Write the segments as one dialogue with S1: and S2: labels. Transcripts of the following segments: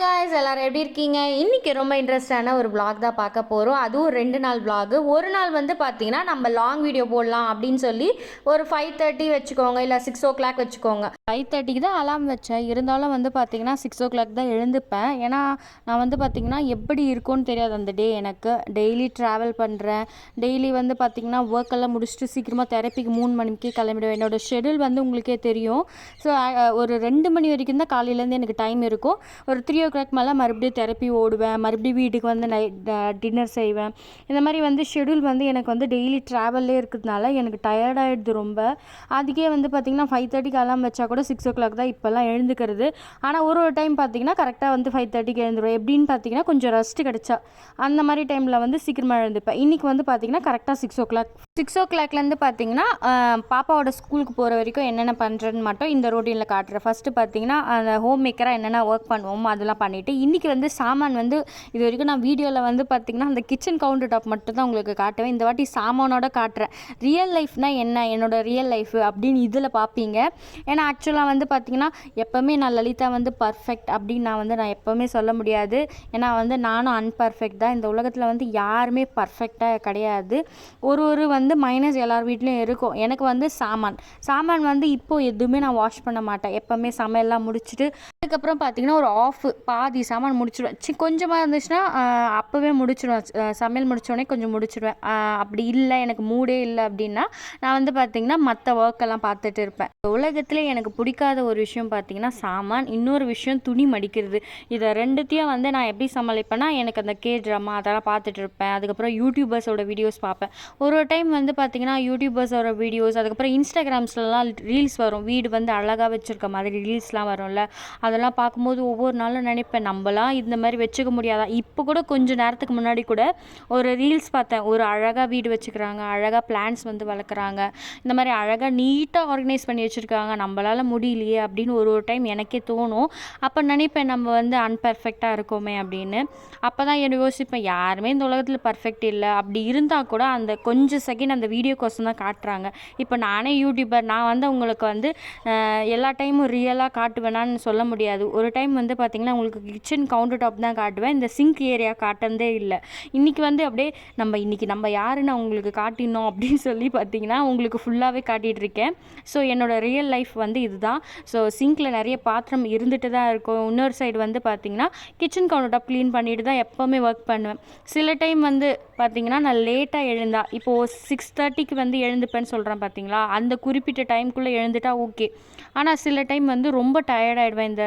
S1: Guys எல்லாரும் எப்படி இருக்கீங்க? இன்றைக்கி ரொம்ப இன்ட்ரெஸ்டான ஒரு vlog தான் பார்க்க போகிறோம் அதுவும் ரெண்டு நாள் vlog. ஒரு நாள் வந்து பார்த்தீங்கன்னா நம்ம லாங் வீடியோ போடலாம் அப்படின்னு சொல்லி ஒரு ஃபைவ் தேர்ட்டி வச்சுக்கோங்க இல்லை சிக்ஸ் ஓ கிளாக் வச்சுக்கோங்க ஃபைவ் தேர்ட்டிக்கு தான் அலாம் வச்சேன். இருந்தாலும் வந்து பார்த்தீங்கன்னா சிக்ஸ் ஓ கிளாக் தான் எழுந்துப்பேன். ஏன்னா நான் வந்து பார்த்தீங்கன்னா எப்படி இருக்கும்னு தெரியாது அந்த டே எனக்கு. டெய்லி ட்ராவல் பண்ணுறேன் டெய்லி வந்து பார்த்தீங்கன்னா ஒர்க் எல்லாம் முடிச்சுட்டு சீக்கிரமாக தெரப்பிக்கு மூணு மணிக்கு கிளம்பிடுவேன். என்னோட ஷெடியூல் வந்து உங்களுக்கே தெரியும். ஸோ ஒரு ரெண்டு மணி வரைக்கும் தான் காலையிலேருந்து எனக்கு டைம் இருக்கும். ஒரு த்ரீ ஓ ஓ கிளாக் மேலே மறுபடியும் தெரப்பி ஓடுவேன். மறுபடியும் வீட்டுக்கு வந்து நைட் டின்னர் செய்வேன். இந்த மாதிரி வந்து ஷெடியூல் வந்து எனக்கு வந்து டெய்லி ட்ராவல்லே இருக்கிறதுனால எனக்கு டயர்ட் ஆகிடுது ரொம்ப. அதுக்கே வந்து பார்த்திங்கன்னா ஃபைவ் தேர்ட்டிக்கு அலாம் வச்சா கூட சிக்ஸ் ஓ கிளாக் தான் இப்போல்லாம் எழுந்துக்கிறது. ஆனால் ஒரு ஒரு டைம் பார்த்தீங்கன்னா கரெக்டாக வந்து ஃபைவ் தேர்ட்டிக்கு எழுந்துருவேன். எப்படின்னு பார்த்தீங்கன்னா கொஞ்சம் ரெஸ்ட் கிடச்சா. அந்த மாதிரி டைமில் வந்து சீக்கிரமாக எழுந்துப்பேன். இன்றைக்கி வந்து பார்த்திங்கன்னா கரெக்டாக சிக்ஸ் ஓ கிளாக் சிக்ஸ் ஓ கிளாக்லேருந்து பார்த்தீங்கன்னா பாப்பாவோட ஸ்கூலுக்கு போகிற வரைக்கும் என்னென்ன பண்ணுறேன்னு மட்டும் இந்த ரொட்டீனில் காட்டுறேன். ஃபஸ்ட்டு பார்த்தீங்கன்னா அந்த ஹோம் மேக்கராக என்னென்ன ஒர்க் பண்ணுவோமோ அதெல்லாம் பண்ணிவிட்டு இன்றைக்கி வந்து சாமான் வந்து இது வரைக்கும் நான் வீடியோவில் வந்து பார்த்திங்கன்னா அந்த கிச்சன் கவுண்டர் டாப் மட்டும் தான் உங்களுக்கு காட்டுவேன். இந்த வாட்டி சாமானோட காட்டுறேன். ரியல் லைஃப்னால் என்ன? என்னோட ரியல் லைஃப் அப்படின்னு இதில் பார்ப்பீங்க ஏன்னா ஆக்சுவலாக வந்து பார்த்திங்கன்னா எப்போவுமே நான் லலிதா வந்து பர்ஃபெக்ட் அப்படின்னு நான் வந்து நான் எப்போவுமே சொல்ல முடியாது. ஏன்னா வந்து நானும் அன்பர்ஃபெக்ட் தான். இந்த உலகத்தில் வந்து யாருமே பர்ஃபெக்டாக கிடையாது. ஒரு ஒரு வந்து மைனஸ் எல்லார் வீட்லேயும் இருக்கும். எனக்கு வந்து சாமான். சாமான் வந்து இப்போது எதுவுமே நான் வாஷ் பண்ண மாட்டேன். எப்போவுமே சமையல்லாம் முடிச்சுட்டு அதுக்கப்புறம் பார்த்தீங்கன்னா ஒரு ஆஃப் பாதி சாமான் முடிச்சிடுவேன் சி கொஞ்சமாக இருந்துச்சுன்னா அப்போவே முடிச்சிடுவேன் சமையல் முடித்தோடனே கொஞ்சம் முடிச்சிடுவேன் அப்படி இல்லை எனக்கு மூடே இல்லை அப்படின்னா நான் வந்து பார்த்தீங்கன்னா மற்ற ஒர்க்கெல்லாம் பார்த்துட்டு இருப்பேன். உலகத்தில் எனக்கு பிடிக்காத ஒரு விஷயம் பார்த்தீங்கன்னா சாமான். இன்னொரு விஷயம் துணி மடிக்கிறது. இதை ரெண்டுத்தையும் வந்து நான் எப்படி சமாளிப்பேன்னா எனக்கு அந்த கே ட்ராமா அதெல்லாம் பார்த்துட்டு இருப்பேன். அதுக்கப்புறம் யூடியூபர்ஸோட வீடியோஸ் பார்ப்பேன். ஒரு ஒரு டைம் வந்து பார்த்தீங்கன்னா யூடியூபர்ஸோட வீடியோஸ் அதுக்கப்புறம் இன்ஸ்டாகிராம்ஸ்லலாம் ரீல்ஸ் வரும். வீடு வந்து அழகாக வச்சுருக்க மாதிரி ரீல்ஸ்லாம் வரும்ல. அதெல்லாம் பார்க்கும்போது ஒவ்வொரு நாளும் நினைப்பேன் நம்மளாம் இந்த மாதிரி வச்சுக்க முடியாதா? இப்போ கூட கொஞ்சம் நேரத்துக்கு முன்னாடி கூட ஒரு ரீல்ஸ் பார்த்தேன். ஒரு அழகாக வீடு வச்சுக்கிறாங்க அழகாக பிளான்ஸ் வந்து வளர்க்குறாங்க. இந்த மாதிரி அழகாக நீட்டாக ஆர்கனைஸ் பண்ணி வச்சுருக்காங்க. நம்மளால் முடியலையே அப்படின்னு ஒரு ஒரு டைம் எனக்கே தோணும். அப்போ நினைப்பேன் நம்ம வந்து அன்பர்ஃபெக்டாக இருக்கோமே அப்படின்னு. அப்போ தான் என்ன யோசிப்பேன் யாருமே இந்த உலகத்தில் பர்ஃபெக்ட் இல்லை. அப்படி இருந்தால் கூட அந்த கொஞ்சம் செகண்ட் அந்த வீடியோக்கோசம் தான் காட்டுறாங்க. இப்போ நானே யூடியூபர் நான் வந்து உங்களுக்கு வந்து எல்லா டைமும் ரியலாக காட்டுவேனான்னு சொல்ல முடியாது. ஒரு டைம் வந்து பார்த்திங்கன்னா உங்களுக்கு கிச்சன் கவுண்டர் டாப் தான் காட்டுவேன். இந்த சிங்க் ஏரியா காட்டுறதே இல்லை. இன்றைக்கி வந்து அப்படியே நம்ம இன்றைக்கி நம்ம யாருன்னு உங்களுக்கு காட்டினோம் அப்படின்னு சொல்லி பார்த்தீங்கன்னா உங்களுக்கு ஃபுல்லாகவே காட்டிகிட்டு இருக்கேன். ஸோ என்னோட ரியல் லைஃப் வந்து இதுதான். ஸோ சிங்கில் நிறைய பாத்திரம் இருந்துட்டு தான் இருக்கும். இன்னொரு சைடு வந்து பார்த்தீங்கன்னா கிச்சன் கவுண்டர் டாப் க்ளீன் பண்ணிட்டு தான் எப்போவுமே ஒர்க் பண்ணுவேன். சில டைம் வந்து பார்த்தீங்கன்னா நான் லேட்டாக எழுந்தா இப்போது சிக்ஸ் தேர்ட்டிக்கு வந்து எழுந்துப்பேன்னு சொல்கிறேன் பார்த்தீங்களா? அந்த குறிப்பிட்ட டைம்குள்ளே எழுந்துட்டால் ஓகே ஆனால் சில டைம் வந்து ரொம்ப டயர்டாகிடுவேன் இந்த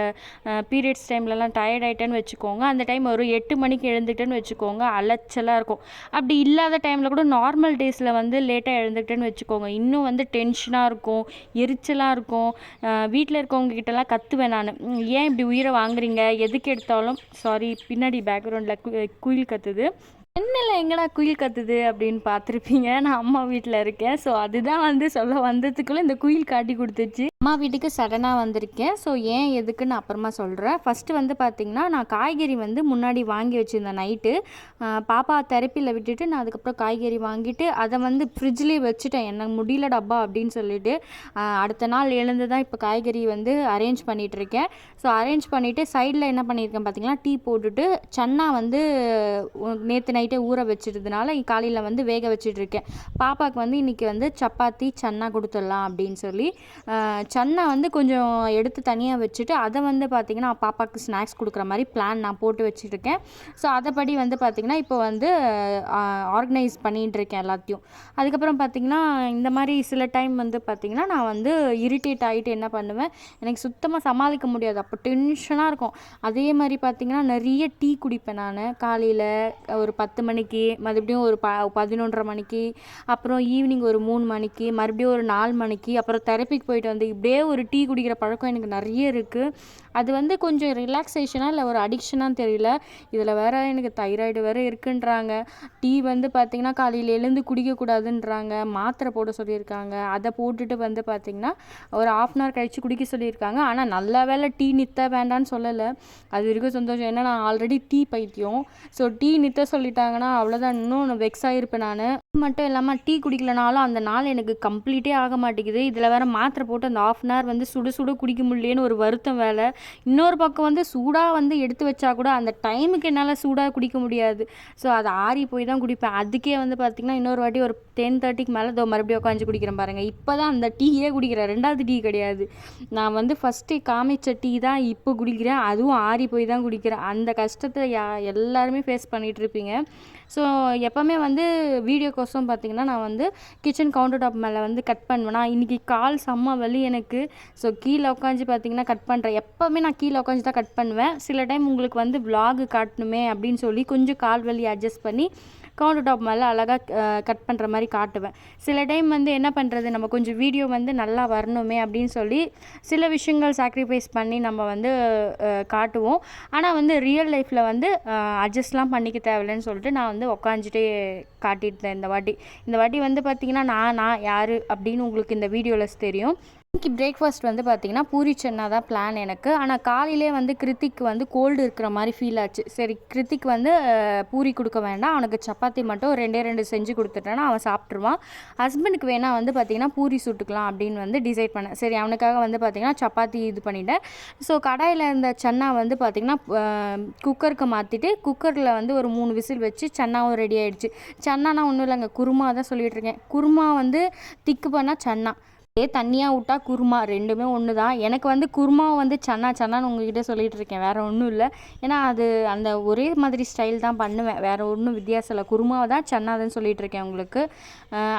S1: பீரியட்ஸ் டைம்லலாம் டயர்ட் ஆகிட்டேன்னு வச்சுக்கோங்க. அந்த டைம் ஒரு எட்டு மணிக்கு எழுந்துட்டேன்னு வச்சுக்கோங்க. அலைச்சலாக இருக்கும். அப்படி இல்லாத டைமில் கூட நார்மல் டேஸில் வந்து லேட்டாக எழுந்துக்கிட்டேன்னு வச்சுக்கோங்க. இன்னும் வந்து டென்ஷனாக இருக்கும். எரிச்சலாக இருக்கும். வீட்டில் இருக்கவங்க கிட்டலாம் கத்துவேன் நான். ஏன் இப்படி உயிரை வாங்குறீங்க? எதுக்கு எடுத்தாலும் சாரி பின்னாடி பேக்ரவுண்டில் குயில் கத்துது. என்னல எங்கடா குயில் கத்துது அப்படின்னு பார்த்துருப்பீங்க. நான் அம்மா வீட்டில் இருக்கேன். ஸோ அதுதான் வந்து சொல்ல வந்ததுக்குள்ளே இந்த குயில் காட்டி கொடுத்துச்சு. அம்மா வீட்டுக்கு சடனாக வந்திருக்கேன். ஸோ ஏன் எதுக்குன்னு அப்புறமா சொல்கிறேன் ஃபஸ்ட்டு வந்து பார்த்திங்கன்னா நான் காய்கறி வந்து முன்னாடி வாங்கி வச்சுருந்தேன் நைட்டு பாப்பா தெரப்பியில் விட்டுட்டு நான் அதுக்கப்புறம் காய்கறி வாங்கிட்டு அதை வந்து ஃப்ரிட்ஜ்லேயே வச்சுட்டேன். எனக்கு முடியல டப்பா அப்படின்னு சொல்லிட்டு. அடுத்த நாள் எழுந்து தான் இப்போ காய்கறி வந்து அரேஞ்ச் பண்ணிகிட்ருக்கேன் ஸோ அரேஞ்ச் பண்ணிவிட்டு சைடில் என்ன பண்ணியிருக்கேன் பார்த்திங்கன்னா டீ போட்டுட்டு சன்னா வந்து நேற்று நைட்டே ஊற வச்சிருந்தனால காலையில் வந்து வேக வச்சுட்ருக்கேன் பாப்பாவுக்கு வந்து இன்றைக்கி வந்து சப்பாத்தி சன்னா கொடுத்துடலாம் அப்படின்னு சொல்லி சன்னா வந்து கொஞ்சம் எடுத்து தனியாக வச்சுட்டு அதை வந்து பார்த்திங்கன்னா பாப்பாவுக்கு ஸ்நாக்ஸ் கொடுக்குற மாதிரி பிளான் நான் போட்டு வச்சுருக்கேன் ஸோ அதைப்படி வந்து பார்த்திங்கன்னா இப்போ வந்து ஆர்கனைஸ் பண்ணிகிட்டு இருக்கேன் எல்லாத்தையும். அதுக்கப்புறம் பார்த்திங்கன்னா இந்த மாதிரி சில டைம் வந்து பார்த்திங்கன்னா நான் வந்து இரிட்டேட் ஆகிட்டு என்ன பண்ணுவேன் எனக்கு சுத்தமாக சமாளிக்க முடியாது. அப்போ டென்ஷனாக இருக்கும். அதே மாதிரி பார்த்திங்கன்னா நிறைய டீ குடிப்பேன் நான். காலையில் ஒரு பத்து மணிக்கு மறுபடியும் ஒரு ப பதினொன்றரை மணிக்கு அப்புறம் ஈவினிங் ஒரு மூணு மணிக்கு மறுபடியும் ஒரு நாலு மணிக்கு அப்புறம் தெரப்பிக்கு போயிட்டு வந்து அப்படியே ஒரு டீ குடிக்கிற பழக்கம் எனக்கு நிறைய இருக்குது அது வந்து கொஞ்சம் ரிலாக்ஸேஷனாக இல்லை ஒரு அடிக்ஷனாக தெரியல. இதில் வேறு எனக்கு தைராய்டு வேறு இருக்குன்றாங்க. டீ வந்து பார்த்திங்கன்னா காலையில் எழுந்து குடிக்கக்கூடாதுன்றாங்க. மாத்திரை போட சொல்லியிருக்காங்க. அதை போட்டுட்டு வந்து பார்த்திங்கன்னா ஒரு ஆஃப் அன் ஹவர் கழித்து குடிக்க சொல்லியிருக்காங்க. ஆனால் நல்ல வேளை டீ நித்த வேண்டாம்னு சொல்லலை. அது வரைக்கும் சந்தோஷம். ஏன்னா நான் ஆல்ரெடி டீ பைத்தியம். ஸோ டீ நித்த சொல்லிட்டாங்கன்னா அவ்வளோதான் இன்னும் வெக்ஸ் ஆகிருப்பேன் நான். மட்டும் இல்லாமல் டீ குடிக்கலனாலும் அந்த நாள் எனக்கு கம்ப்ளீட்டே ஆக மாட்டேங்குது. இதில் வேறு மாத்திரை போட்டு அந்த ஆஃப் அன் ஹவர் வந்து சுடு சுடு குடிக்க முடியலேன்னு ஒரு வருத்தம் வேலை இன்னொரு பக்கம் வந்து சூடாக வந்து எடுத்து வச்சா கூட அந்த டைமுக்கு என்னால் சூடாக குடிக்க முடியாது. ஸோ அது ஆறி போய் தான் குடிப்பேன். அதுக்கே வந்து பார்த்திங்கன்னா இன்னொரு வாட்டி ஒரு டென் தேர்ட்டிக்கு மேலே இதோ மறுபடியும் உட்காந்து குடிக்கிறேன் பாருங்கள் இப்போ தான் அந்த டீயே குடிக்கிறேன். ரெண்டாவது டீ கிடையாது. நான் வந்து ஃபஸ்ட்டு காமிச்ச டீ தான் இப்போ குடிக்கிறேன். அதுவும் ஆறி போய் தான் குடிக்கிறேன். அந்த கஷ்டத்தை யா எல்லாருமே ஃபேஸ் பண்ணிகிட்ருப்பீங்க ஸோ எப்போவுமே வந்து வீடியோக்கோசம் பார்த்திங்கன்னா நான் வந்து கிச்சன் கவுண்டர் டாப் மேலே வந்து கட் பண்ணுவேன். நான் இன்றைக்கி கால் செம்ம வலி. எனக்கு ஸோ கீழே உட்காந்து பார்த்திங்கன்னா கட் பண்ணுறேன் எப்போவுமே நான் கீழே உட்காந்து தான் கட் பண்ணுவேன். சில டைம் உங்களுக்கு வந்து vlog காட்டணுமே அப்படின்னு சொல்லி கொஞ்சம் கால் வலி அட்ஜஸ்ட் பண்ணி கவுண்டர் டாப் மேலே அழகாக கட் பண்ணுற மாதிரி காட்டுவேன். சில டைம் வந்து என்ன பண்ணுறது நம்ம கொஞ்சம் வீடியோ வந்து நல்லா வரணுமே அப்படின்னு சொல்லி சில விஷயங்கள் சாக்ரிஃபைஸ் பண்ணி நம்ம வந்து காட்டுவோம். ஆனால் வந்து ரியல் லைஃப்பில் வந்து அட்ஜஸ்ட்லாம் பண்ணிக்க தேவையில்லைன்னு சொல்லிட்டு நான் வந்து உக்காந்துட்டே காட்டிட்டேன் இந்த வாட்டி. இந்த வாட்டி வந்து பார்த்திங்கன்னா நான் நான் யார் அப்படின்னு உங்களுக்கு இந்த வீடியோவில் தெரியும். இன்னைக்கு பிரேக்ஃபாஸ்ட் வந்து பார்த்திங்கன்னா பூரி சென்னா தான் பிளான் எனக்கு. ஆனால் காலையிலே வந்து கிருத்திக் வந்து கோல்டு இருக்கிற மாதிரி ஃபீல் ஆச்சு. சரி கிருத்திக் வந்து பூரி கொடுக்க வேண்டாம். அவனுக்கு சப்பாத்தி மட்டும் ரெண்டே ரெண்டு செஞ்சு கொடுத்துட்டேன்னா அவன் சாப்பிட்ருவான் ஹஸ்பண்டுக்கு வேணால் வந்து பார்த்திங்கன்னா பூரி சுட்டுக்கலாம் அப்படின்னு வந்து டிசைட் பண்ணேன். சரி அவனுக்காக வந்து பார்த்திங்கன்னா சப்பாத்தி இது பண்ணிட்டேன். ஸோ கடாயில் இருந்த சன்னா வந்து பார்த்திங்கன்னா குக்கருக்கு மாற்றிட்டு குக்கரில் வந்து ஒரு மூணு விசில் வச்சு சன்னாவும் ரெடி ஆகிடுச்சு சன்னானா ஒன்றும் இல்லைங்க குருமா தான் சொல்லிகிட்ருக்கேன் குருமா வந்து திக்கு பண்ணால் சன்னா. அதே தண்ணியாக விட்டா குருமா ரெண்டுமே ஒன்று தான் எனக்கு வந்து குருமா வந்து சன்னா சன்னான்னு உங்ககிட்ட சொல்லிட்டு இருக்கேன். வேறு ஒன்றும் இல்லை. ஏன்னா அது அந்த ஒரே மாதிரி ஸ்டைல் தான் பண்ணுவேன். வேறு ஒன்றும் வித்தியாசம் இல்லை. குருமாவை தான் சன்னாதுன்னு சொல்லிட்டு இருக்கேன் உங்களுக்கு.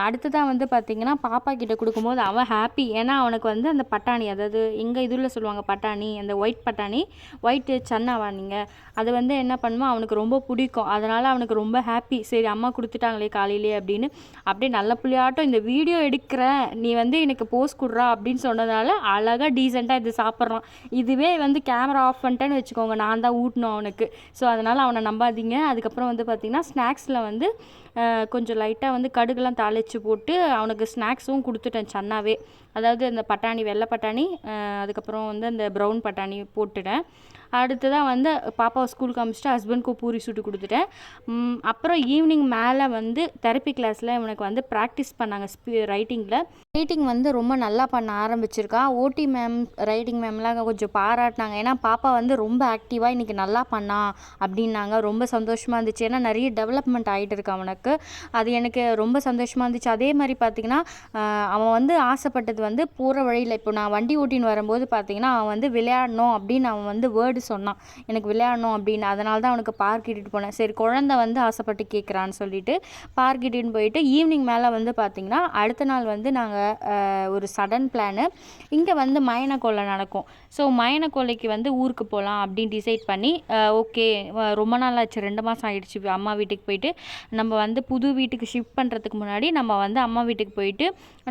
S1: அடுத்ததாக வந்து பார்த்திங்கன்னா பாப்பா கிட்ட கொடுக்கும்போது அவன் ஹாப்பி ஏன்னா அவனுக்கு வந்து அந்த பட்டாணி அதாவது எங்கள் இதில் சொல்லுவாங்க பட்டாணி அந்த ஒயிட் பட்டாணி ஒயிட்டு சன்னாவா நீங்கள் அது வந்து என்ன பண்ணுவோம் அவனுக்கு ரொம்ப பிடிக்கும். அதனால் அவனுக்கு ரொம்ப ஹாப்பி சரி அம்மா கொடுத்துட்டாங்களே காலையிலே அப்படின்னு. அப்படியே நல்ல புள்ளியாட்டம் இந்த வீடியோ எடுக்கிற நீ வந்து எனக்கு போஸ் கொடுறா அப்படின்னு சொன்னதால அழகாக டீசெண்டாக இது சாப்பிட்றான். இதுவே வந்து கேமரா ஆஃப் பண்ணிட்டேன்னு வச்சுக்கோங்க. நான் தான் ஊட்டணும் அவனுக்கு. ஸோ அதனால் அவனை நம்பாதீங்க. அதுக்கப்புறம் வந்து பார்த்திங்கன்னா ஸ்நாக்ஸில் வந்து கொஞ்சம் லைட்டாக வந்து கடுகுலாம் தாளித்து போட்டு அவனுக்கு ஸ்நாக்ஸும் கொடுத்துட்டேன் சன்னாவே. அதாவது அந்த பட்டாணி வெள்ளை பட்டாணி அதுக்கப்புறம் வந்து அந்த ப்ரௌன் பட்டாணி போட்டுட்டேன். அடுத்ததாக வந்து பாப்பாவை ஸ்கூலுக்கு அமிச்சிட்டு ஹஸ்பண்ட்க்கு பூரி சுட்டு கொடுத்துட்டேன். அப்புறம் ஈவினிங் மேலே வந்து தெரப்பி கிளாஸில் இவனுக்கு வந்து ப்ராக்டிஸ் பண்ணாங்க ஸ்பீ ரைட்டிங்கில் ரைட்டிங் வந்து ரொம்ப நல்லா பண்ண ஆரம்பிச்சிருக்கா. ஓடி மேம் ரைட்டிங் மேம்லாம் கொஞ்சம் பாராட்டினாங்க. ஏன்னா பாப்பா வந்து ரொம்ப ஆக்டிவாக இன்றைக்கி நல்லா பண்ணா அப்படின்னாங்க. ரொம்ப சந்தோஷமாக இருந்துச்சு. ஏன்னா நிறைய டெவலப்மெண்ட் ஆகிட்டு இருக்கு அவனுக்கு. அது எனக்கு ரொம்ப சந்தோஷமாக இருந்துச்சு. அதே மாதிரி பார்த்திங்கன்னா அவன் வந்து ஆசைப்பட்டது வந்து போகிற வழியில் இப்போ நான் வண்டி ஓட்டின்னு வரும்போது பார்த்திங்கன்னா அவன் வந்து விளையாடணும் அப்படின்னு அவன் வந்து வேர்டு சொன்னான். எனக்கு விளையாடணும் அப்படின்னு. அதனால தான் அவனுக்கு பார்க் இட்டுட்டு போனேன். சரி குழந்தை வந்து ஆசைப்பட்டு கேட்குறான்னு சொல்லிட்டு பார்க் இட்டுன்னு போயிட்டு ஈவினிங் மேலே வந்து பார்த்திங்கன்னா அடுத்த நாள் வந்து நாங்கள் ஒரு சடன் பிளானு இங்கே வந்து மயனக்கொள்ளை நடக்கும். ஸோ மயனக்கொள்ளைக்கு வந்து ஊருக்கு போகலாம் அப்படின்னு டிசைட் பண்ணி ஓகே ரொம்ப நாள் ஆச்சு. ரெண்டு மாதம் ஆகிடுச்சு அம்மா வீட்டுக்கு போயிட்டு நம்ம வந்து புது வீட்டுக்கு ஷிஃப்ட் பண்ணுறதுக்கு முன்னாடி நம்ம வந்து அம்மா வீட்டுக்கு போயிட்டு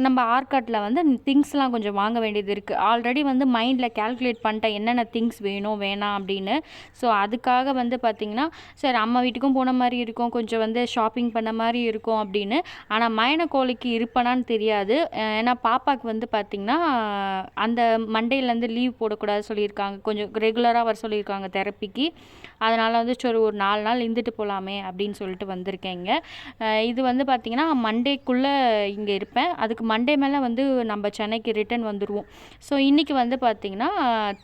S1: நம்ம ஆர்காட்டில் வந்து திங்ஸ்லாம் கொஞ்சம் வாங்க வேண்டியது இருக்குது ஆல்ரெடி வந்து மைண்டில் கால்குலேட் பண்ணிட்டேன் என்னென்ன திங்ஸ் வேணும் வேணாம் அப்படின்னு. ஸோ அதுக்காக வந்து பார்த்திங்கன்னா சரி அம்மா வீட்டுக்கும் போன மாதிரி இருக்கும். கொஞ்சம் வந்து ஷாப்பிங் பண்ண மாதிரி இருக்கும் அப்படின்னு. ஆனால் மயனக்கோழிக்கு இருப்பேனான்னு தெரியாது. ஏன்னா பாப்பாவுக்கு வந்து பார்த்திங்கன்னா அந்த மண்டேலேருந்து லீவ் போடக்கூடாது சொல்லியிருக்காங்க. கொஞ்சம் ரெகுலராக வர சொல்லியிருக்காங்க தெரப்பிக்கு அதனால் வந்து சரி ஒரு நாலு நாள் இருந்துட்டு போகலாமே அப்படின்னு சொல்லிட்டு வந்திருக்கேங்க இங்கே. இது வந்து பார்த்திங்கன்னா மண்டேக்குள்ளே இங்கே இருப்பேன். அதுக்கு மண்டே மேலே வந்து நம்ம சென்னைக்கு ரிட்டர்ன் வந்துடுவோம் ஸோ இன்றைக்கி வந்து பார்த்திங்கன்னா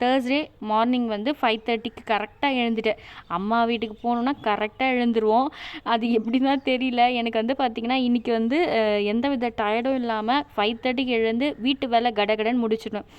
S1: தேர்ஸ்டே மார்னிங் வந்து ஃபைவ் தேர்ட்டிக்கு கரெக்டாக எழுந்துட்டேன். அம்மா வீட்டுக்கு போகணுன்னா கரெக்டாக எழுந்துருவோம். அது எப்படின்னா தெரியல. எனக்கு வந்து பார்த்திங்கன்னா இன்றைக்கி வந்து எந்த வித டயர்டும் இல்லாமல் ஃபைவ் தேர்ட்டிக்கு எழுந்து வீட்டு வேலை கடகடன் முடிச்சிடணும்.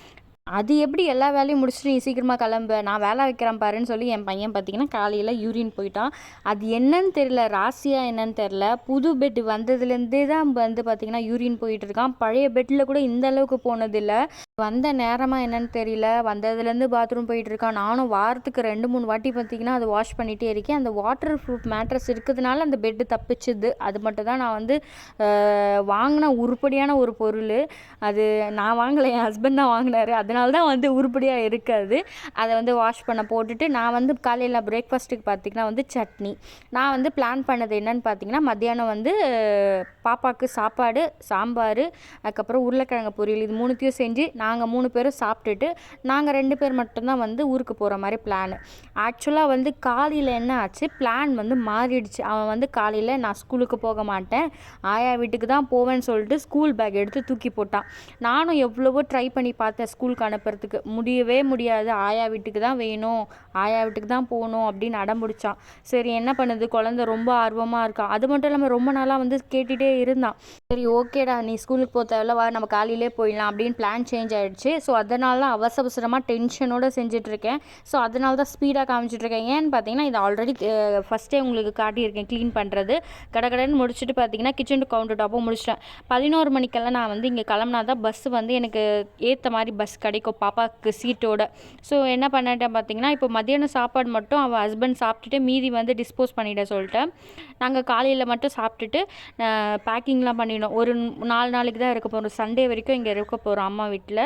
S1: அது எப்படி எல்லா வேலையும் முடிச்சுட்டு நீ சீக்கிரமாக கிளம்பு? நான் வேலை வைக்கிறேன் பாருன்னு சொல்லி என் பையன் பார்த்தீங்கன்னா காலையில் யூரின் போயிட்டான். அது என்னன்னு தெரியல ராசியா என்னன்னு தெரில புது பெட் வந்ததுலேருந்தே தான் வந்து பார்த்தீங்கன்னா யூரின் போயிட்டு இருக்கான். பழைய பெட்டில் கூட இந்த அளவுக்கு போனதில்லை. வந்த நேரமாக என்னன்னு தெரியல. வந்ததுலேருந்து பாத்ரூம் போயிட்டு இருக்கான். நானும் வாரத்துக்கு ரெண்டு மூணு வாட்டி பார்த்தீங்கன்னா அது வாஷ் பண்ணிகிட்டே இருக்கேன். அந்த வாட்டர் ப்ரூஃப் மேட்ரஸ் இருக்கிறதுனால அந்த பெட்டு தப்பிச்சுது. அது மட்டும் தான் நான் வந்து வாங்கின உருப்படியான ஒரு பொருள். அது நான் வாங்கலை. என் ஹஸ்பண்ட் தான் வாங்கினாரு. அது அதனால தான் வந்து உருப்படியாக இருக்காது. அதை வந்து வாஷ் பண்ண போட்டுட்டு நான் வந்து காலையில் பிரேக்ஃபாஸ்ட்டுக்கு பார்த்திங்கன்னா வந்து சட்னி. நான் வந்து பிளான் பண்ணது என்னன்னு பார்த்தீங்கன்னா மத்தியானம் வந்து பாப்பாவுக்கு சாப்பாடு சாம்பார் அதுக்கப்புறம் உருளைக்கிழங்கு பொரியல் இது மூணுத்தையும் செஞ்சு நாங்கள் மூணு பேரும் சாப்பிட்டுட்டு நாங்கள் ரெண்டு பேர் மட்டும்தான் வந்து ஊருக்கு போகிற மாதிரி பிளான் ஆக்சுவலாக வந்து காலையில் என்ன ஆச்சு பிளான் வந்து மாறிடுச்சு. அவன் வந்து காலையில் நான் ஸ்கூலுக்கு போக மாட்டேன். ஆயா வீட்டுக்கு தான் போவேன்னு சொல்லிட்டு ஸ்கூல் பேக் எடுத்து தூக்கி போட்டான். நானும் எவ்வளவோ ட்ரை பண்ணி பார்த்தேன் ஸ்கூலுக்கு அனுப்புறதுக்கு முடியவே முடியாது. ஆயா வீட்டுக்கு தான் வேணும். ஆயா வீட்டுக்கு தான் போகணும் அப்படின்னு அடம்பிடிச்சான். சரி என்ன பண்ணுது? குழந்த ரொம்ப ஆர்வமாக இருக்கான் அது மட்டும் இல்லாமல் ரொம்ப நாளாக வந்து கேட்டுகிட்டே இருந்தான். சரி ஓகேடா நீ ஸ்கூலுக்கு போக தேவையில்ல வா நம்ம காலையிலே போயிடலாம் அப்படின்னு பிளான் சேஞ்ச் ஆகிடுச்சு ஸோ அதனால தான் அவசர அவசரமாக டென்ஷனோடு செஞ்சிட்ருக்கேன். ஸோ அதனால தான் ஸ்பீடாக காமிச்சிட்ருக்கேன். ஏன்னு பார்த்தீங்கன்னா இது ஆல்ரெடி ஃபஸ்ட்டே உங்களுக்கு காட்டியிருக்கேன் க்ளீன் பண்ணுறது கடகடன்னு முடிச்சுட்டு பார்த்தீங்கன்னா கிச்சன் கவுண்டர் டாப்பும் முடிச்சிட்டேன். பதினோரு மணிக்கெல்லாம் நான் வந்து இங்கே கிளம்புனா தான் பஸ் வந்து எனக்கு ஏற்ற மாதிரி பஸ் கிடைக்கும் பாப்பாவுக்கு சீட்டோட ஸோ என்ன பண்ணிட்டேன் பார்த்தீங்கன்னா இப்போ மத்தியானம் சாப்பாடு மட்டும் அவள் ஹஸ்பண்ட் சாப்பிட்டுட்டு மீதி வந்து டிஸ்போஸ் பண்ணிட சொல்லிட்டேன். நாங்கள் காலையில் மட்டும் சாப்பிட்டுட்டு பேக்கிங்லாம் பண்ணிடணும். ஒரு நாலு நாளைக்கு தான் இருக்க போகிறோம் சண்டே வரைக்கும் இங்கே இருக்க போகிறோம் அம்மா வீட்டில்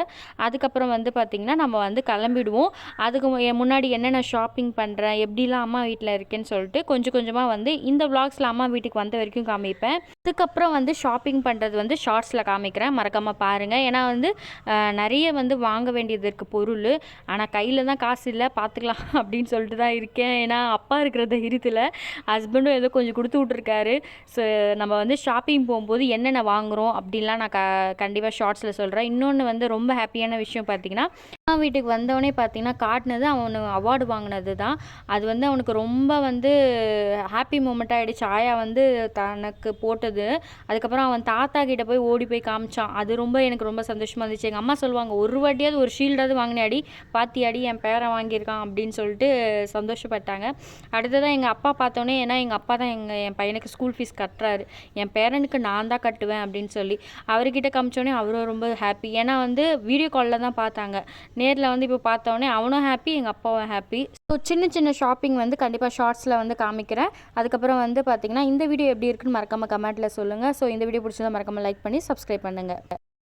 S1: அதுக்கப்புறம் வந்து பார்த்திங்கன்னா நம்ம வந்து கிளம்பிடுவோம். அதுக்கு என் முன்னாடி என்னென்ன ஷாப்பிங் பண்ணுறேன் எப்படிலாம் அம்மா வீட்டில் இருக்கேன்னு சொல்லிட்டு கொஞ்சம் கொஞ்சமாக வந்து இந்த விளாக்ஸில் அம்மா வீட்டுக்கு வந்த வரைக்கும் காமிப்பேன். அதுக்கப்புறம் வந்து ஷாப்பிங் பண்ணுறது வந்து ஷார்ட்ஸில் காமிக்கிறேன். மறக்காமல் பாருங்கள் ஏன்னா வந்து நிறைய வந்து வாங்க வேண்டியது இருக்குது பொருள். ஆனால் கையில் தான் காசு இல்லை பார்த்துக்கலாம் அப்படின்னு சொல்லிட்டு தான் இருக்கேன். ஏன்னா அப்பா இருக்கிற தைரியத்தில் ஹஸ்பண்டும் ஏதோ கொஞ்சம் கொடுத்து விட்ருக்காரு ஸோ நம்ம வந்து ஷாப்பிங் போகும்போது என்னென்ன வாங்குகிறோம் அப்படின்லாம் நான் க கண்டிப்பாக ஷார்ட்ஸில் சொல்கிறேன் இன்னொன்று வந்து ரொம்ப ஹாப்பியான விஷயம் பார்த்தீங்கன்னா அம்மா வீட்டுக்கு வந்தவொடனே பார்த்தீங்கன்னா காட்டினது அவனு அவார்டு வாங்கினது தான். அது வந்து அவனுக்கு ரொம்ப வந்து ஹாப்பி மூமெண்ட் ஆகிடுச்சு ஆயா வந்து தனக்கு போட்டது. அதுக்கப்புறம் அவன் தாத்தா கிட்டே போய் ஓடி போய் காமிச்சான். அது ரொம்ப எனக்கு ரொம்ப சந்தோஷமாக இருந்துச்சு. எங்கள் அம்மா சொல்லுவாங்க ஒரு வாட்டி எப்படியாவது ஒரு ஷீல்டாவது வாங்கினாடி பாத்தியாடி என் பேரன் வாங்கியிருக்கான் அப்படின்னு சொல்லிட்டு சந்தோஷப்பட்டாங்க. அடுத்ததான் எங்கள் அப்பா பார்த்தோன்னே ஏன்னா எங்கள் அப்பா தான் எங்கள் என் பையனுக்கு ஸ்கூல் ஃபீஸ் கட்டுறாரு. என் பேரனுக்கு நான் தான் கட்டுவேன் அப்படின்னு சொல்லி அவர்கிட்ட காமிச்சோடனே அவரும் ரொம்ப ஹாப்பி ஏன்னா வந்து வீடியோ காலில் தான் பார்த்தாங்க. நேரில் வந்து இப்போ பார்த்தோன்னே அவனும் ஹாப்பி எங்கள் அப்பாவும் ஹாப்பி ஸோ சின்ன சின்ன ஷாப்பிங் வந்து கண்டிப்பாக ஷார்ட்ஸில் வந்து காமிக்கிறேன். அதுக்கப்புறம் வந்து பார்த்தீங்கன்னா இந்த வீடியோ எப்படி இருக்குன்னு மறக்காமல் கமெண்ட்டில் சொல்லுங்கள் ஸோ இந்த வீடியோ பிடிச்சதை மறக்காமல் லைக் பண்ணி சப்ஸ்கிரைப் பண்ணுங்கள்